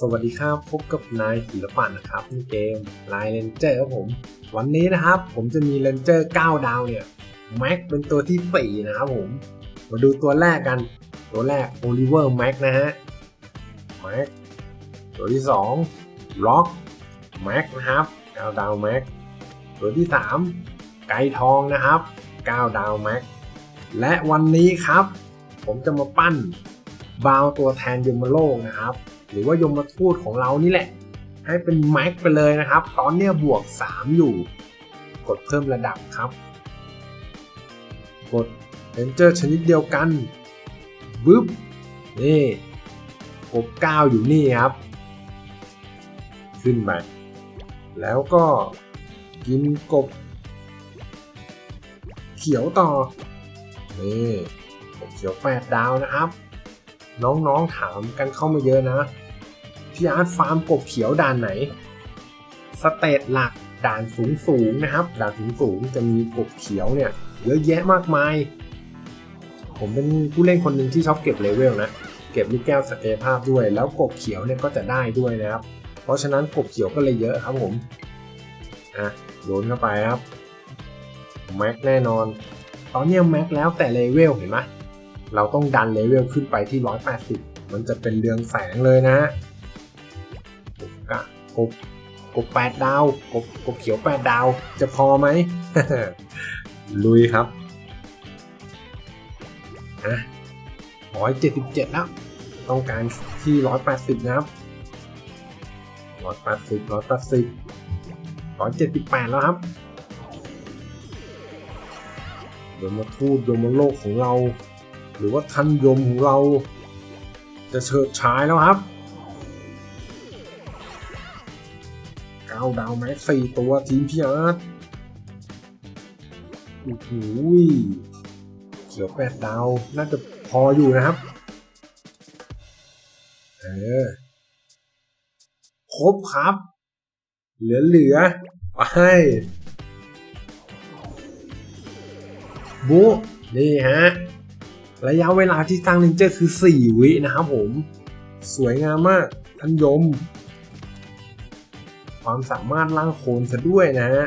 สวัสดีครับ พบกับนายศิลปะนะครับในเกมลายเลนเจอร์ครับผม วันนี้นะครับผมจะมีเลนเจอร์9ดาวเนี่ยแม็กเป็นตัวที่ 4 นะครับผม มาดูตัวแรกกัน ตัวแรกโอลิเวอร์แม็กนะฮะแม็กตัวที่2ล็อกแม็กนะครับ9ดาวแม็กตัวที่ 3 ไก่ทองนะครับ 9 ดาวแม็กและวันนี้ครับ ผมจะมาปั้น บาวตัวแทนยมโลกนะครับ หรือว่ายมทูตของเรานี่แหละ ให้เป็นแม็กไปเลยนะครับ ตอนเนี้ยบวก 3 อยู่ กดเพิ่มระดับครับ กดเ e นเจอร์ชนิดเดียวกันบึ๊บนี่กบ9อยู่นี่ครับ ขึ้นไปแล้วก็กินกบ เขียวต่อนี่กบเขียว8ดาวนะครับ น้องๆถามกันเข้ามาเยอะนะพี่อาร์ตฟาร์มกบเขียวด่านไหน สเตตหลักด่านสูงสูงๆนะครับ ด่านสูงสูงๆจะมีกบเขียวเนี่ยเยอะแยะมากมาย ผมเป็นผู้เล่นคนหนึ่งที่ชอบเก็บเลเวลนะ เก็บลูกแก้วสเกลภาพด้วย แล้วกบเขียวเนี่ยก็จะได้ด้วยนะครับ เพราะฉะนั้นกบเขียวก็เลยเยอะครับผมอะโยนเข้าไปครับแม็กแน่นอน ตอนนี้แม็กแล้วแต่เลเวลเห็นไหม เราต้องดันเลเวลขึ้นไปที่ 180 มันจะเป็นเรืองแสงเลยนะกบกะกบกบแปดดาวกบกบเขียวแปดดาว จะพอไหม ลุยครับอะ177 แล้ว ต้องการที่ 180 นะครับ180 180 178 แล้วครับโยมทูตโยมโลกของเรา หรือว่าท่านยมของเรา จะเฉิดฉายแล้วครับเก้าดาวแม็กสี่ตัวทีมพี่อาร์ตโอ้โหเขียวแปดดาว น่าจะพออยู่นะครับ เออ ครบครับ เหลือเหลือไปบุนี่ฮะ ระยะเวลาที่สร้งเลนเจอร์คือ 4 วินะครับผม สวยงามมากท่านยม ความสามารถล่างโคลนซะด้วยนะฮะ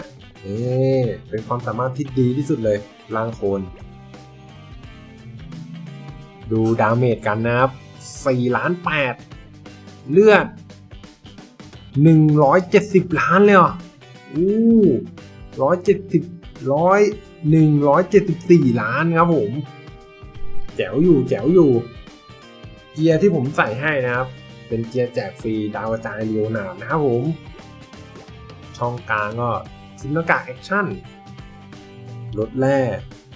เป็นความสามารถที่ดีที่สุดเลยล่างโคลนดูดาเมจกันนะครับ4ล้าน8เลือด 170 ล้านเลยเหรออู้170ร้อย174ล้านครับผม แจ๋วอยู่แจ๋วอยู่ เกียร์ที่ผมใส่ให้นะครับ เป็นเกียร์แจกฟรีดาวกระจายเรียวหนามนะครับผม ช่องกลางก็ซิมนากาแอคชั่นลดแร่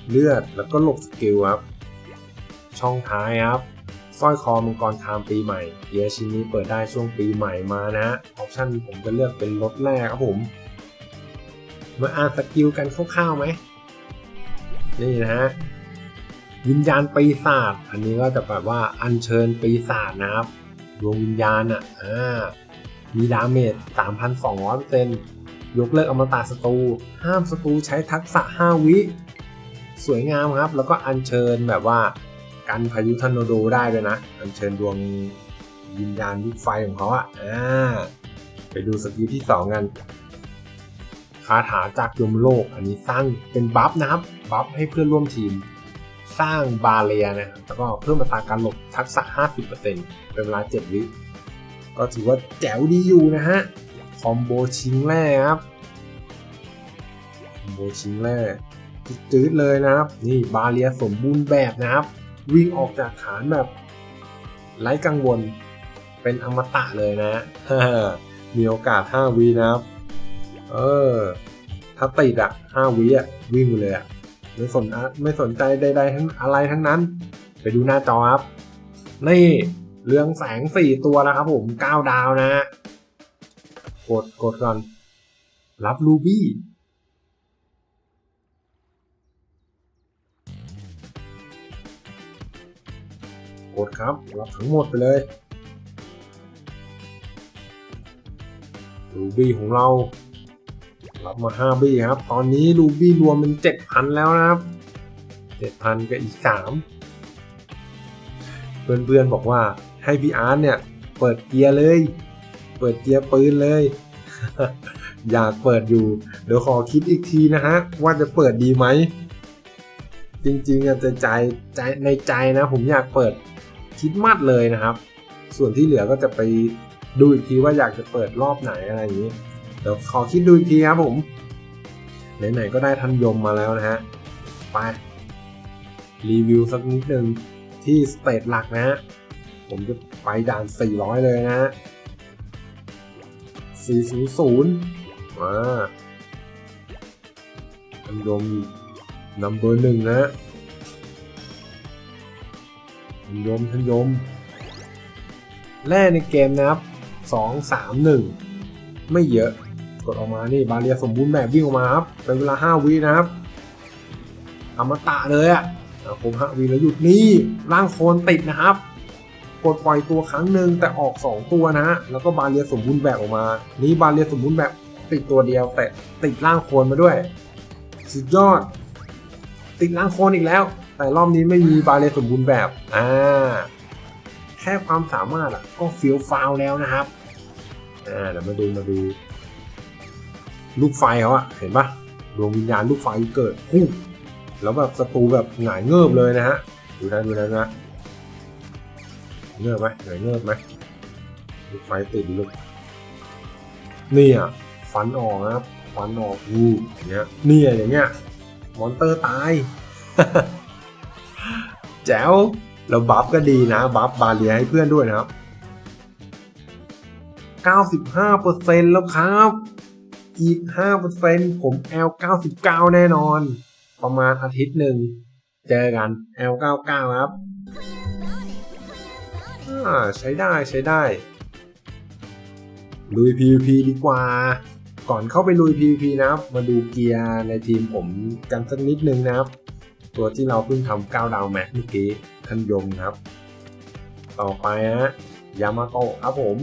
เลือดแล้วก็หลบสกิลครับ ช่องท้ายครับสร้อยคอมังกรคามปีใหม่เกียร์ชิ้นนี้เปิดได้ช่วงปีใหม่มานะออปชั่นผมจะเลือกเป็นลดแร่ครับผม มาอ่านสกิลกันคร่าวๆไหมนี่นะฮะ วิญญาณปีศาจอันนี้ก็จะแบบว่าอัญเชิญปีศาจนะครับดวงวิญญาณอะอ่ามีดาเมจ 3,200%ยกเลิกอมตะศัตรูห้ามศัตรูใช้ทักษะ 5 วิ สวยงามครับ แล้วก็อัญเชิญแบบว่ากันพายุทอร์นโดได้ด้วยนะ อัญเชิญดวงวิญญาณยุคไฟของเขาอะอ่าไปดูสกิลที่ 2 กันคาถาจากยมโลก อันนี้สร้างเป็นบัฟนะครับ บัฟให้เพื่อนร่วมทีม สร้างบาเรียนะครับแล้วก็เพิ่มอัตราการหลบทักษะ 50%เป็นเวลา 7 วิก็ถือว่าแจ๋วดีอยู่นะฮะ คอมโบชิงแร่ครับ คอมโบชิงแร่จืดเลยนะครับ นี่บาเรียสมบูรณ์แบบนะครับ วิ่งออกจากฐานแบบไร้กังวล เป็นอมตะเลยนะ มีโอกาส 5วินะครับ เออ ถ้าติดอะ5วิอะวิ่งเลยอะ ไม่สนไม่สนใจใดๆทั้งอะไรทั้งนั้น ไปดูหน้าจอครับนี่เรืองแสง4ตัวนะครับผม9ดาวนะฮะกดกดก่อน รับรูบี้กดครับรับทั้งหมดไปเลยรูบี้ของเรา รับมา 5 บี้ครับ ตอนนี้รูบี้รวมเป็น 7,000 แล้วนะครับ 7,000 กับอีก 3 เพื่อนๆบอกว่าให้พี่อาร์ตเนี่ย เปิดเกียร์เลย เปิดเกียร์ปืนเลย อยากเปิดอยู่ เดี๋ยวขอคิดอีกทีนะฮะ ว่าจะเปิดดีไหม จริงๆอะจะใจใจในใจนะ ผมอยากเปิดคิดมัดเลยนะครับ ส่วนที่เหลือก็จะไปดูอีกทีว่าอยากจะเปิดรอบไหนอะไรอย่างนี้ เดี๋ยวขอคิดดูอีกทีครับผมไหนๆก็ได้ทันยมมาแล้วนะฮะ ไป รีวิวสักนิดหนึ่งที่สเตจหลักนะฮะ ผมจะไปด่าน 400 เลยนะฮะ 400มาทันยมนัมเบอร์หนึ่งนะฮะทันยมทันยม แร่ในเกมนะครับ 2 3 1 ไม่เยอะ กดออกมานี่บาเรียสมบูรณ์แบบวิ่งออกมาครับเป็นเวลา 5วินะครับอมตะเลยอะ่ะผม5วิแล้วหยุดนี่ร่างโคลนติดนะครับกดปล่อยตัวครั้งหนึ่งแต่ออก 2 ตัวนะฮะแล้วก็บาเรียสมบูรณ์แบบออกมา นี่บาเรียสมบูรณ์แบบติดตัวเดียว แต่ติดร่างโคลนมาด้วย สุดยอด ติดร่างโคลนอีกแล้ว แต่รอบนี้ไม่มีบาเรียสมบูรณ์แบบอ่าแค่ความสามารถอะก็ฟิลฟาวแล้วนะครับอ่าเดี๋ยวมาดูมาดู ลูกไฟเขาอะเห็นปะดวงวิญญาณลูกไฟเกิดพุ่งแล้วแบบศัตรูแบบหงายเงิบเลยนะฮะดูนะดูนะดูนะเงิบไหมหงายเงิบไหมลูกไฟติดลูกนี่อะฟันออกนะครับฟันออกวูอย่างเงี้ยนี่อย่างเงี้ยมอนเตอร์ตายแจ๋วแล้วบัฟก็ดีนะบัฟบาเลียให้เพื่อนด้วยนะครับ 95%แล้วครับ อีก 5%ผม L 99 แน่นอน ประมาณอาทิตย์หนึ่ง เจอกัน L 99 ครับใช้ได้ใช้ได้ ลุย PVP ดีกว่า ก่อนเข้าไปลุย PVP นะครับ มาดูเกียร์ในทีมผมกันสักนิดนึงนะครับ ตัวที่เราเพิ่งทำ9ดาวแม็กเมื่อกี้ทันยมครับ ต่อไปฮะยามาโตะครับผม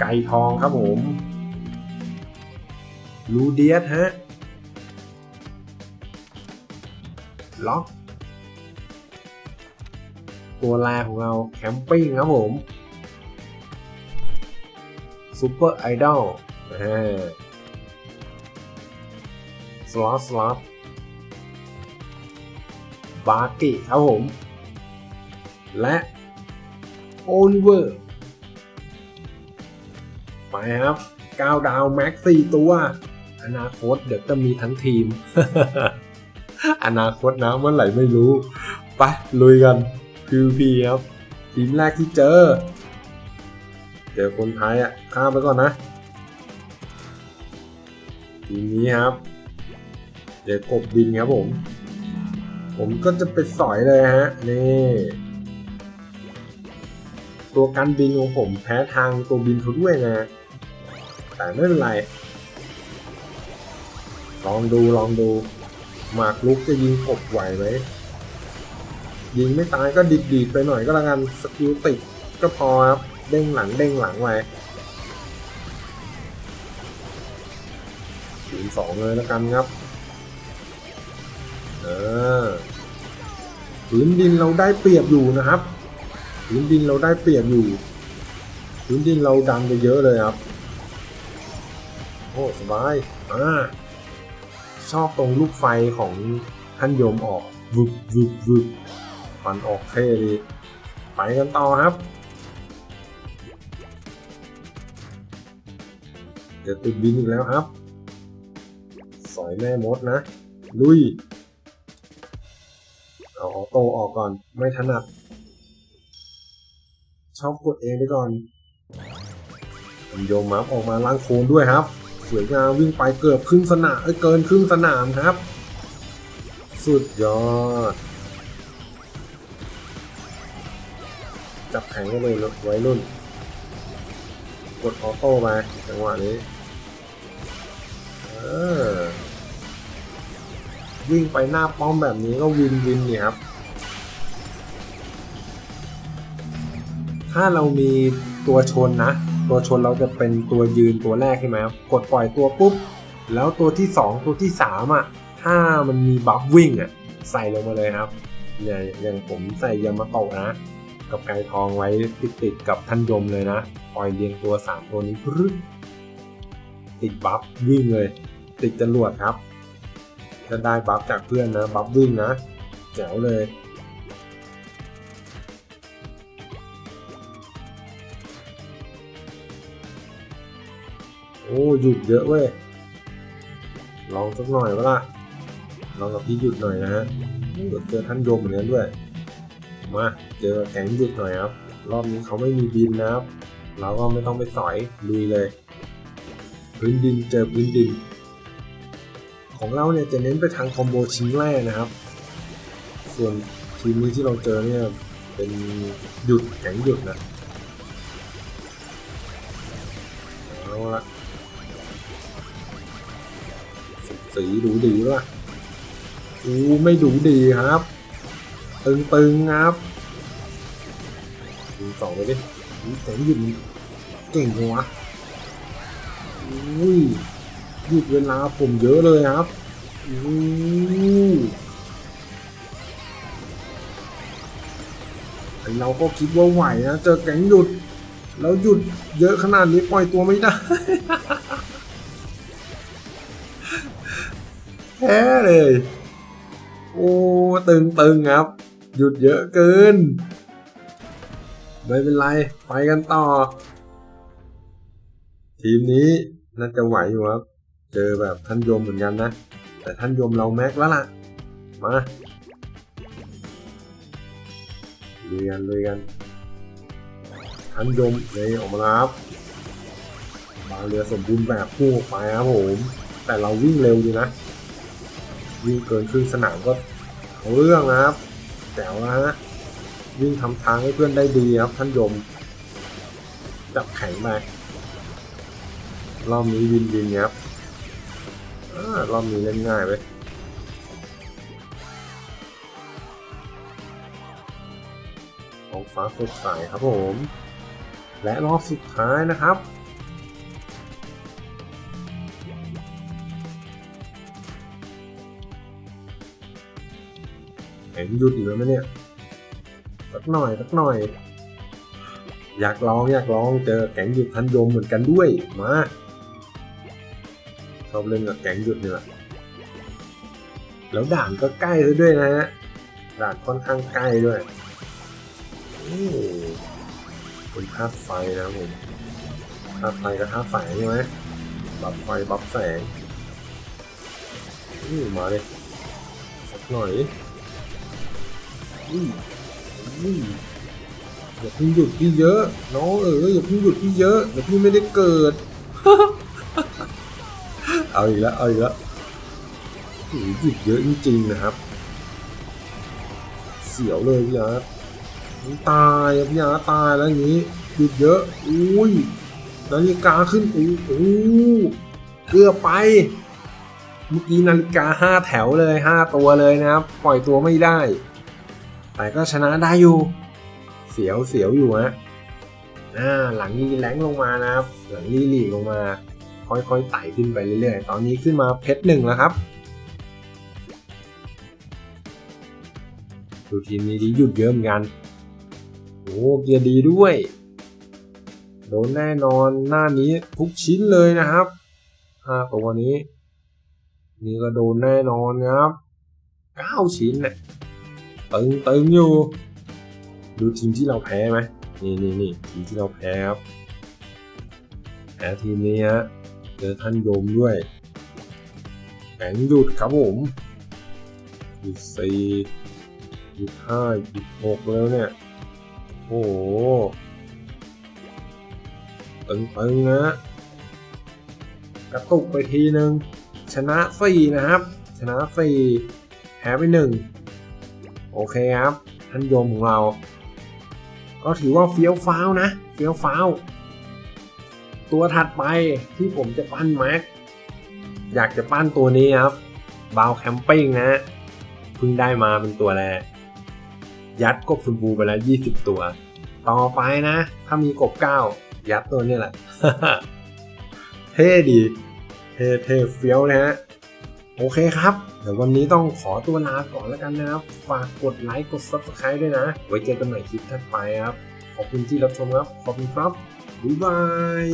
ไก่ทองครับผมลูเดียสฮะ ล็อกตัวแรกของเราแคมปิ้งครับผมซูเปอร์ไอดอลสล็อตสล็อตบาร์กิครับผม และโอลิเวอร์ ไปครับ 9 ดาวแม็กสี่ตัว อนาคตเดี๋ยวจะมีทั้งทีม อนาคตนะเมื่อไหร่ไม่รู้ไปลุยกัน PVP ครับ ทีมแรกที่เจอ เจอคนไทยอะข้ามไปก่อนนะ ทีมนี้ครับเจอกบบินครับผม ผมก็จะไปสอยเลยฮะ นี่ตัวกันบินของผมแพ้ทางตัวบินเขาด้วยนะ แต่ไม่เป็นไร ลองดูลองดู หมากลุกจะยิงกบไหวไหมยิงไม่ตายก็ดิดดีดๆไปหน่อยก็แล้วกันสกิลติดก็พอครับ เด้งหลังเด้งหลังไว้ทีมสองเลยแล้วกันครับ เออพื้นดินเราได้เปรียบอยู่นะครับพื้นดินเราได้เปรียบอยู่พื้นดินเราดันไปเยอะเลยครับ โอ้สบายอ่าชอบตรงลูกไฟของท่านโยมออกวึบวึบวึบฟันออกเท่ดีไปกันต่อครับเดี๋ยวติดบินอีกแล้วครับ สอยแม่มดนะ ลุย เอาออโต้ออกก่อน ไม่ถนัด ชอบกดเองไปก่อนโยมมัฟออกมาล้างโคลนด้วยครับ สวยงามวิ่งไปเกือบครึ่งสนามเอ้ยเกินครึ่งสนามครับ สุดยอด จับแข็งกันเลยไว้รุ่น กดออโต้ไปจังหวะนี้เออวิ่งไปหน้าป้อมแบบนี้ก็วินวินเนี่ยครับ ถ้าเรามีตัวชนนะ ตัวชนเราจะเป็นตัวยืนตัวแรกใช่ไหมครับกดปล่อยตัวปุ๊บ แล้วตัวที่ 2 ตัวที่3อะถ้ามันมีบัฟวิ่งอะใส่ลงมาเลยครับอย่างอย่างผมใส่ยามาโตะนะ กับไก่ทองไว้ติดติดกับท่านยมเลยนะปล่อยเรียงตัวสามตัวนี้พรึติดบัฟวิ่งเลย ติดจรวดครับจะได้บัฟจากเพื่อนนะบัฟวิ่งนะแจ๋วเลย โอ้หยุดเยอะเว้ยลองสักหน่อยวะล่ะลองกับพี่หยุดหน่อยนะฮะเดี๋ยวเจอท่านโยมเหมือนกันด้วย มาเจอแก๊งหยุดหน่อยครับรอบนี้เขาไม่มีบินนะครับ เราก็ไม่ต้องไปสอยลุยเลย พื้นดินเจอพื้นดิน ของเราเนี่ยจะเน้นไปทางคอมโบชิ้นแรกนะครับ ส่วนทีมนี้ที่เราเจอเนี่ยเป็นหยุดแข็งหยุดนะ สีดูดีว่ะอู้ไม่ดูดีครับ ตึงๆครับดูสองไปดิอู้แข็งหยุดเก่งจัวะอุ้ยหยุดเวลาผมเยอะเลยครับอู้เราก็คิดว่าไหวนะ เจอแก๊งหยุด แล้วหยุดเยอะขนาดนี้ปล่อยตัวไม่ได้ แพ้เลย โอ้ ตึงตึงๆครับ หยุดเยอะเกิน ไม่เป็นไร ไปกันต่อ ทีมนี้น่าจะไหวอยู่ครับ เจอแบบท่านยมเหมือนกันนะ แต่ท่านยมเราแม็กแล้วล่ะ มาลุยกันลุยกันท่านยมเลยออกมาครับบาเรือสมบูรณ์แบบพุ่งออกไปครับผม แต่เราวิ่งเร็วดีนะ วิ่งเกินครึ่งสนามก็เอาเรื่องนะครับแจ๋วนะฮะวิ่งทำทางให้เพื่อนได้ดีครับท่านยม จับแข็งไปรอบนี้วินวินครับรอบนี้เล่นง่ายไปท้องฟ้าสดใสครับผม และรอบสุดท้ายนะครับ เห็นหยุดอีกแล้วไหมเนี่ยสักหน่อยสักหน่อย อยากลองอยากลองเจอแก๊งหยุดทันยมเหมือนกันด้วยมาชอบเล่นกับแก๊งหยุดเนี่ยแหละแล้วด่านก็ใกล้ซะด้วยนะฮะด่านค่อนข้างใกล้ด้วยโอ้เป็นภาพไฟนะผมภาพไฟกับภาพแสงใช่ไหมบับไฟบับแสงมาเลยสักหน่อย อุ้ยอุ้ยอย่าเพิ่งหยุดพี่เยอะน้องเอออย่าเพิ่งหยุดพี่เยอะเดี๋ยวพี่ไม่ได้เกิด เอาอีกแล้วเอาอีกแล้วโอ้โหหยุดเยอะจริงๆนะครับ เสียวเลยพี่อาร์ตตายพี่อาร์ตตายแล้วอย่างนี้หยุดเยอะอุ้ยนาฬิกาขึ้นอู้อู้เกือบไปเมื่อกี้นาฬิกาห้าแถวเลยห้าตัวเลยนะครับ ปล่อยตัวไม่ได้ แต่ก็ชนะได้อยู่ เสียวเสียวอยู่ฮะอ่าหลังรีแรงลงมานะครับ หลังรีลีลงมา ค่อยๆไต่ขึ้นไปเรื่อยๆ ตอนนี้ขึ้นมาเพชรหนึ่งแล้วครับดูทีมนี้ดีหยุดเยอะเหมือนกันโอ้เกียร์ดีด้วย โดนแน่นอนหน้านี้ทุกชิ้นเลยนะครับห้าตัวนี้ นี่ก็โดนแน่นอนครับเก้าชิ้นเนี่ย ตึงตึงอยู่ ดูทีมที่เราแพ้ไหมนี่นี่นี่ทีมที่เราแพ้ครับแพ้ทีมนี้ฮะเจอท่านโยมด้วยแข็งหยุดครับผมหยุดสี่หยุดห้าหยุดหกแล้วเนี่ย โอ้โหตึงตึงนะกระตุกไปทีหนึ่งชนะสี่นะครับ ชนะสี่แพ้ไปหนึ่ง โอเคครับ ท่านโยมของเรา ก็ถือว่าเฟี้ยวฟ้าวนะ เฟี้ยวฟ้าวตัวถัดไปที่ผมจะปั้นแม็กอยากจะปั้นตัวนี้ครับบาวแคมปิ้งนะ เพิ่งได้มาเป็นตัวแรก ยัดกบชมพูไปแล้ว 20 ตัว ต่อไปนะ ถ้ามีกบ9ยัดตัวนี้แหละ เท่ดี เท่เท่เฟี้ยวนะฮะ โอเคครับ เดี๋ยววันนี้ต้องขอตัวลาก่อนแล้วกันนะครับ ฝากกดไลค์กด Subscribe ด้วยนะ ไว้เจอกันใหม่คลิปถัดไปครับ ขอบคุณที่รับชมครับ ขอบคุณครับบ๊ายบาย